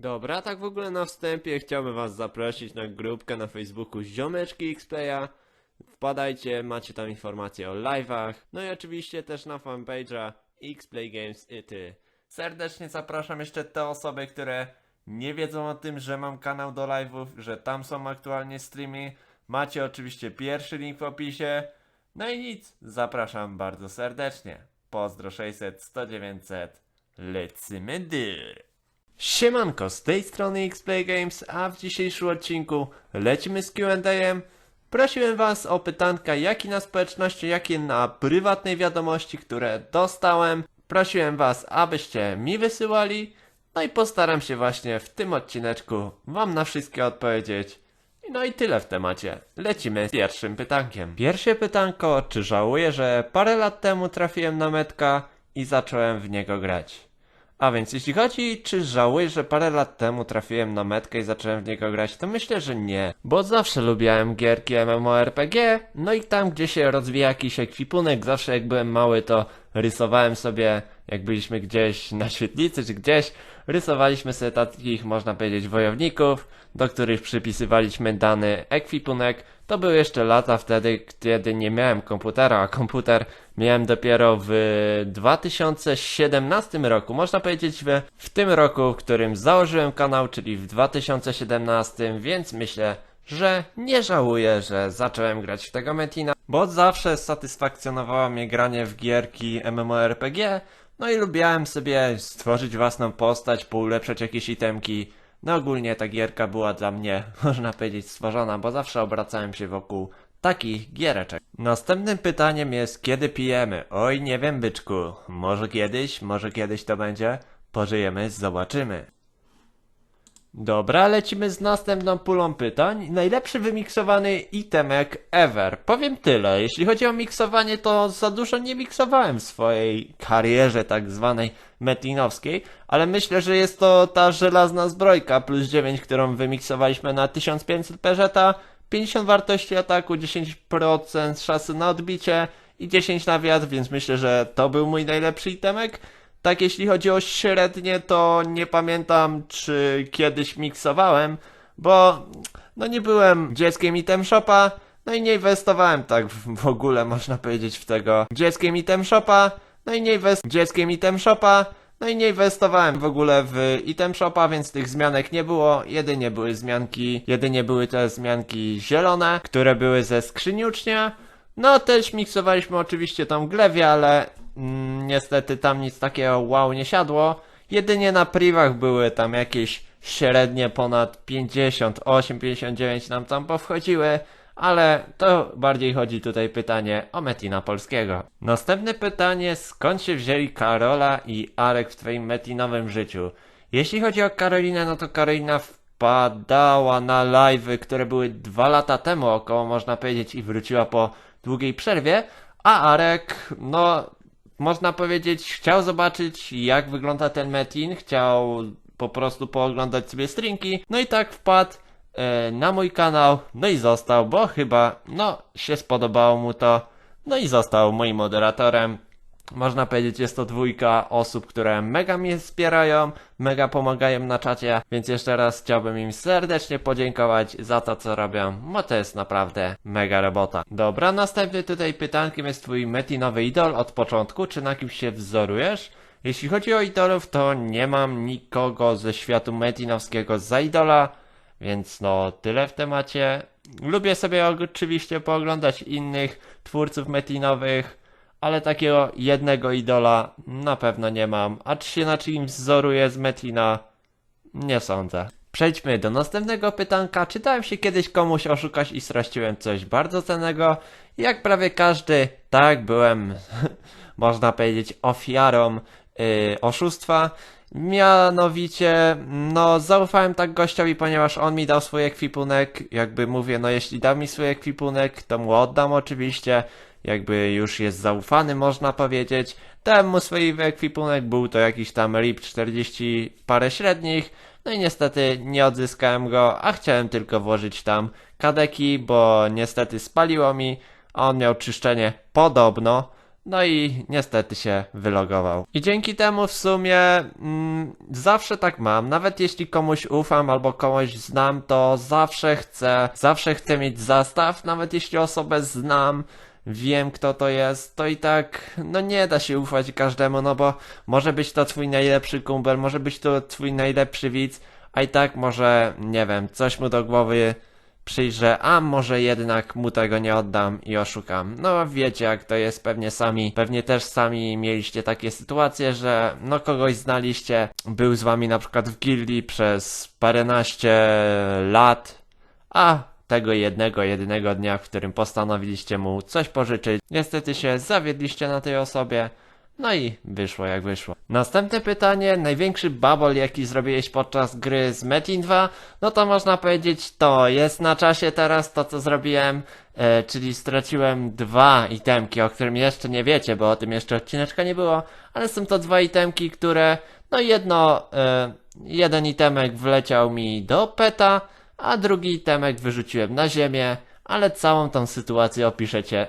Dobra, tak w ogóle na wstępie chciałbym was zaprosić na grupkę na Facebooku Ziomeczki Xplaya. Wpadajcie, macie tam informacje o live'ach. No i oczywiście też na fanpage'a Xplay Games i ty. Serdecznie zapraszam jeszcze te osoby, które nie wiedzą o tym, że mam kanał do live'ów, że tam są aktualnie streamy. Macie oczywiście pierwszy link w opisie. No i nic, zapraszam bardzo serdecznie. Pozdro 600 100 900. Lecimy dyr. Siemanko, z tej strony Xplay Games, a w dzisiejszym odcinku lecimy z Q&A. Prosiłem was o pytanka, jak i na społeczności, jak i na prywatnej wiadomości, które dostałem. Prosiłem was, abyście mi wysyłali. No i postaram się właśnie w tym odcineczku wam na wszystkie odpowiedzieć. No i tyle w temacie. Lecimy z pierwszym pytankiem. Pierwsze pytanko, czy żałuję, że parę lat temu trafiłem na metka i zacząłem w niego grać? A więc jeśli chodzi, czy żałuję, że parę lat temu trafiłem na metkę i zacząłem w niego grać, to myślę, że nie. Bo zawsze lubiłem gierki MMORPG, no i tam, gdzie się rozwija jakiś ekwipunek, zawsze jak byłem mały, to rysowałem sobie, jak byliśmy gdzieś na świetlicy czy gdzieś, rysowaliśmy sobie takich, można powiedzieć, wojowników, do których przypisywaliśmy dany ekwipunek. To były jeszcze lata wtedy, kiedy nie miałem komputera, a komputer miałem dopiero w 2017 roku. Można powiedzieć w, w tym roku, w którym założyłem kanał, czyli w 2017, więc myślę, że nie żałuję, że zacząłem grać w tego Metina, bo zawsze satysfakcjonowało mnie granie w gierki MMORPG, no i lubiałem sobie stworzyć własną postać, poulepszać jakieś itemki. No ogólnie ta gierka była dla mnie, można powiedzieć, stworzona, bo zawsze obracałem się wokół takich giereczek. Następnym pytaniem jest, kiedy pijemy? Oj, nie wiem, byczku. Może kiedyś, może kiedyś to będzie. Pożyjemy, zobaczymy. Dobra, lecimy z następną pulą pytań. Najlepszy wymiksowany itemek ever. Powiem tyle. Jeśli chodzi o miksowanie, to za dużo nie miksowałem w swojej karierze tak zwanej metinowskiej, ale myślę, że jest to ta żelazna zbrojka plus 9, którą wymiksowaliśmy na 1500 peżeta, 50 wartości ataku, 10% szansy na odbicie i 10 na wiatr, więc myślę, że to był mój najlepszy itemek. Tak, jeśli chodzi o średnie, to nie pamiętam, czy kiedyś miksowałem, bo no nie byłem dzieckiem item shopa, no i nie inwestowałem tak w, ogóle, można powiedzieć, w tego. Dzieckiem item shopa, no i nie inwest... dzieckiem item shopa, no i nie inwestowałem w ogóle w item shopa, więc tych zmianek nie było, jedynie były zmianki, jedynie były te zmianki zielone, które były ze skrzyni ucznia, no też miksowaliśmy oczywiście tą glewię, ale mm, niestety tam nic takiego wow nie siadło. Jedynie na privach były tam jakieś średnie ponad 58, 59 nam tam powchodziły, ale to bardziej chodzi tutaj pytanie o Metina polskiego. Następne pytanie, skąd się wzięli Karola i Arek w twoim metinowym życiu? Jeśli chodzi o Karolinę, no to Karolina wpadała na live'y, które były dwa lata temu około, można powiedzieć, i wróciła po długiej przerwie, a Arek, no, można powiedzieć, chciał zobaczyć, jak wygląda ten Metin, chciał po prostu pooglądać sobie strinki, no i tak wpadł e, na mój kanał, no i został, bo chyba, no, się spodobało mu to, no i został moim moderatorem. Można powiedzieć, jest to dwójka osób, które mega mnie wspierają, mega pomagają na czacie, więc jeszcze raz chciałbym im serdecznie podziękować za to, co robią, bo to jest naprawdę mega robota. Dobra, następny tutaj pytankiem jest twój metinowy idol od początku, czy na kimś się wzorujesz? Jeśli chodzi o idolów, to nie mam nikogo ze światu metinowskiego za idola, więc no, tyle w temacie. Lubię sobie oczywiście pooglądać innych twórców metinowych, ale takiego jednego idola na pewno nie mam. A czy się na czymś wzoruję z Metina? Nie sądzę. Przejdźmy do następnego pytanka. Czytałem się kiedyś komuś oszukać i straciłem coś bardzo cennego. Jak prawie każdy, tak, byłem, można powiedzieć, ofiarą yy, oszustwa. Mianowicie, no, zaufałem tak gościowi, ponieważ on mi dał swój ekwipunek. Jakby mówię, no, jeśli da mi swój ekwipunek, to mu oddam oczywiście. Jakby już jest zaufany, można powiedzieć. Dałem mu swój ekwipunek, był to jakiś tam RIP 40 parę średnich. No i niestety nie odzyskałem go, a chciałem tylko włożyć tam kadeki, bo niestety spaliło mi, a on miał czyszczenie podobno No i niestety się wylogował. I dzięki temu w sumie mm, zawsze tak mam. Nawet jeśli komuś ufam albo kogoś znam, to zawsze chcę, zawsze chcę mieć zastaw. Nawet jeśli osobę znam, wiem kto to jest, to i tak, no nie da się ufać każdemu, no bo może być to twój najlepszy kumpel, może być to twój najlepszy widz, a i tak może, nie wiem, coś mu do głowy przyjrzę, a może jednak mu tego nie oddam i oszukam. No wiecie jak to jest, pewnie sami, pewnie też sami mieliście takie sytuacje, że no kogoś znaliście, był z wami na przykład w gildii przez paręnaście lat, a tego jednego, jedynego dnia, w którym postanowiliście mu coś pożyczyć, niestety się zawiedliście na tej osobie, no i wyszło jak wyszło. Następne pytanie, największy babol jaki zrobiłeś podczas gry z Metin 2, no to można powiedzieć to jest na czasie teraz to co zrobiłem, e, czyli straciłem dwa itemki, o którym jeszcze nie wiecie, bo o tym jeszcze odcineczka nie było, ale są to dwa itemki, które, no jedno, e, jeden itemek wleciał mi do peta, a drugi itemek wyrzuciłem na ziemię, ale całą tą sytuację opiszecie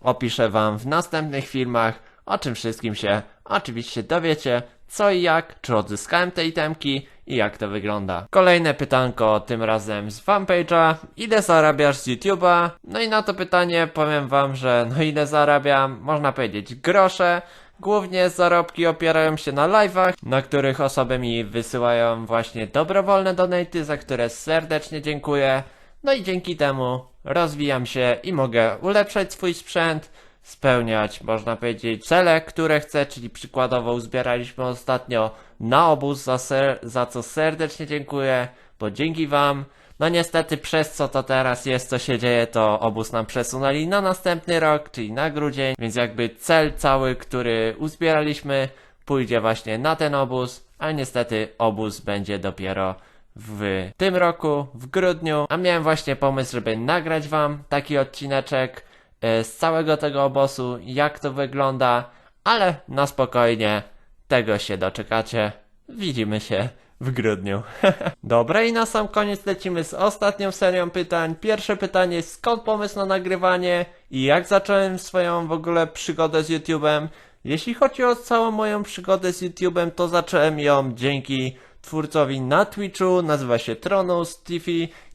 opiszę wam w następnych filmach, o czym wszystkim się oczywiście dowiecie, co i jak, czy odzyskałem te itemki i jak to wygląda. Kolejne pytanko, tym razem z fanpage'a, ile zarabiasz z YouTube'a? No i na to pytanie powiem wam, że no ile zarabiam, można powiedzieć grosze, Głównie zarobki opierają się na live'ach, na których osoby mi wysyłają właśnie dobrowolne donaty, za które serdecznie dziękuję. No i dzięki temu rozwijam się i mogę ulepszać swój sprzęt, spełniać, można powiedzieć, cele, które chcę, czyli przykładowo uzbieraliśmy ostatnio na obóz, za, ser- za co serdecznie dziękuję, bo dzięki wam, no niestety przez co to teraz jest, co się dzieje, to obóz nam przesunęli na następny rok, czyli na grudzień, więc jakby cel cały, który uzbieraliśmy, pójdzie właśnie na ten obóz, ale niestety obóz będzie dopiero w tym roku, w grudniu, a miałem właśnie pomysł, żeby nagrać wam taki odcineczek e, z całego tego obozu, jak to wygląda, ale na spokojnie, tego się doczekacie. Widzimy się w grudniu. Dobra, i na sam koniec lecimy z ostatnią serią pytań. Pierwsze pytanie, skąd pomysł na nagrywanie i jak zacząłem swoją w ogóle przygodę z YouTube'em? Jeśli chodzi o całą moją przygodę z YouTube'em, to zacząłem ją dzięki twórcowi na Twitchu, nazywa się Tronus TV.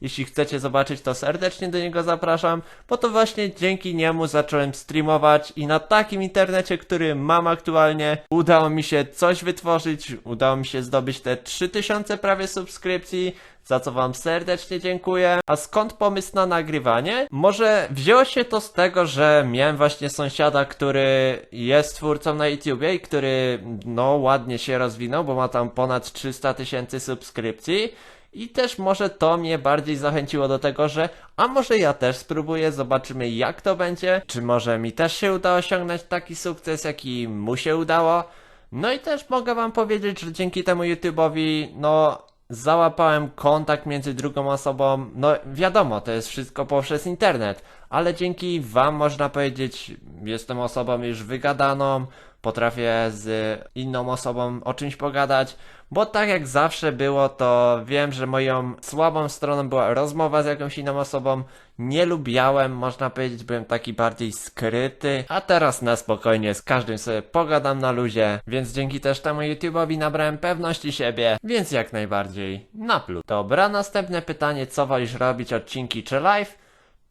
Jeśli chcecie zobaczyć, to serdecznie do niego zapraszam, bo to właśnie dzięki niemu zacząłem streamować i na takim internecie, który mam aktualnie, udało mi się coś wytworzyć, udało mi się zdobyć te 3000 prawie subskrypcji, za co wam serdecznie dziękuję. A skąd pomysł na nagrywanie? Może wzięło się to z tego, że miałem właśnie sąsiada, który jest twórcą na YouTubie i który no ładnie się rozwinął, bo ma tam ponad 300 tysięcy subskrypcji. I też może to mnie bardziej zachęciło do tego, że a może ja też spróbuję, zobaczymy jak to będzie, czy może mi też się uda osiągnąć taki sukces, jaki mu się udało. No i też mogę wam powiedzieć, że dzięki temu YouTube'owi, no załapałem kontakt między drugą osobą. No wiadomo, to jest wszystko poprzez internet, ale dzięki wam można powiedzieć, jestem osobą już wygadaną, potrafię z inną osobą o czymś pogadać, bo tak jak zawsze było, to wiem, że moją słabą stroną była rozmowa z jakąś inną osobą. Nie lubiałem, można powiedzieć, byłem taki bardziej skryty, a teraz na spokojnie z każdym sobie pogadam na luzie, więc dzięki też temu YouTube'owi nabrałem pewności siebie, więc jak najbardziej na plus. Dobra, następne pytanie, co wolisz robić, odcinki czy live?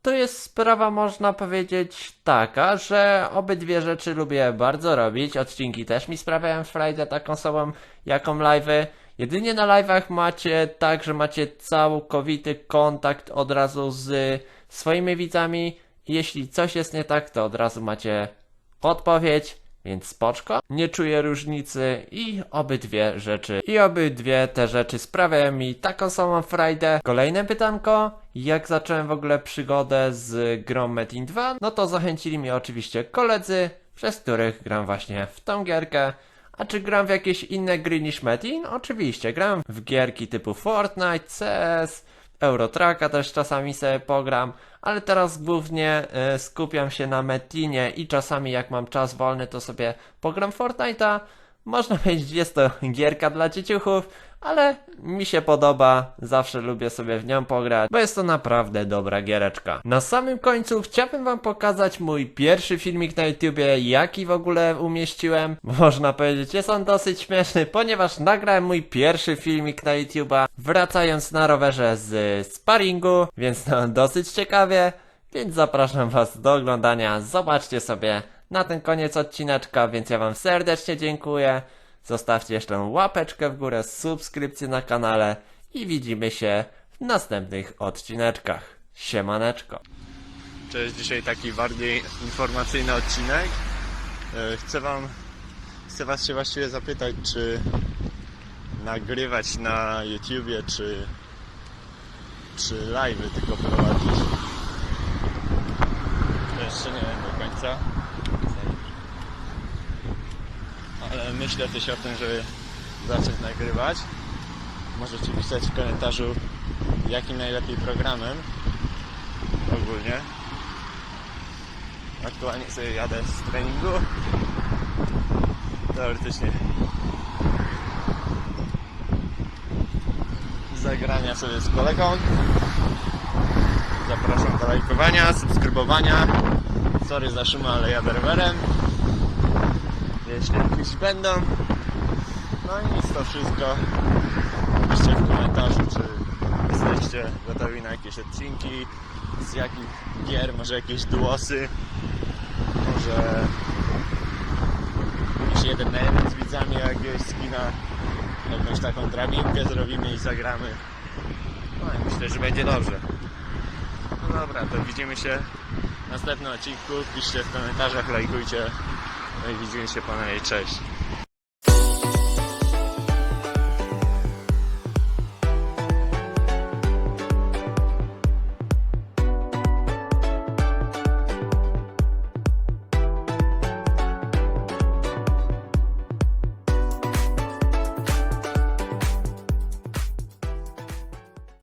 To jest sprawa, można powiedzieć, taka, że obydwie rzeczy lubię bardzo robić. Odcinki też mi sprawiają frajdę taką osobą, jaką live'y. Jedynie na live'ach macie tak, że macie całkowity kontakt od razu z swoimi widzami. Jeśli coś jest nie tak, to od razu macie odpowiedź, więc spoczko. Nie czuję różnicy i obydwie rzeczy, i obydwie te rzeczy sprawiają mi taką samą frajdę. Kolejne pytanko, jak zacząłem w ogóle przygodę z grą Metin 2? No to zachęcili mnie oczywiście koledzy, przez których gram właśnie w tą gierkę. A czy gram w jakieś inne gry niż Metin? Oczywiście, gram w gierki typu Fortnite, CS, Eurotracka też czasami sobie pogram, ale teraz głównie e, skupiam się na Metinie i czasami jak mam czas wolny to sobie pogram Fortnite'a, Można powiedzieć, jest to gierka dla dzieciuchów, ale mi się podoba, zawsze lubię sobie w nią pograć, bo jest to naprawdę dobra giereczka. Na samym końcu chciałbym wam pokazać mój pierwszy filmik na YouTubie, jaki w ogóle umieściłem. Można powiedzieć, jest on dosyć śmieszny, ponieważ nagrałem mój pierwszy filmik na YouTuba, wracając na rowerze z sparingu, więc no dosyć ciekawie. Więc zapraszam Was do oglądania. Zobaczcie sobie na ten koniec odcineczka, więc ja Wam serdecznie dziękuję. Zostawcie jeszcze łapeczkę w górę, subskrypcję na kanale i widzimy się w następnych odcineczkach. Siemaneczko. Cześć, dzisiaj taki bardziej informacyjny odcinek. E, Chcę wam, chcę was się właściwie zapytać, czy nagrywać na YouTubie, czy, czy live'y tylko prowadzić. Jeszcze nie wiem do końca. Ale myślę też o tym, żeby zacząć nagrywać. Możecie pisać w komentarzu, jakim najlepiej programem ogólnie. Aktualnie sobie jadę z treningu. Teoretycznie zagrania sobie z kolegą. Zapraszam do lajkowania, subskrybowania. Sorry za szumę, ale jadę rowerem. Jeśli jakieś będą. No i nic, to wszystko. Piszcie w komentarzu, czy jesteście gotowi na jakieś odcinki, z jakich gier, może jakieś duosy, może jakiś jeden na jeden z widzami jakiegoś skina, jakąś taką drabinkę zrobimy i zagramy. No i myślę, że będzie dobrze. No dobra, to widzimy się w następnym odcinku. Piszcie w komentarzach, lajkujcie. No i widzimy się po cześć.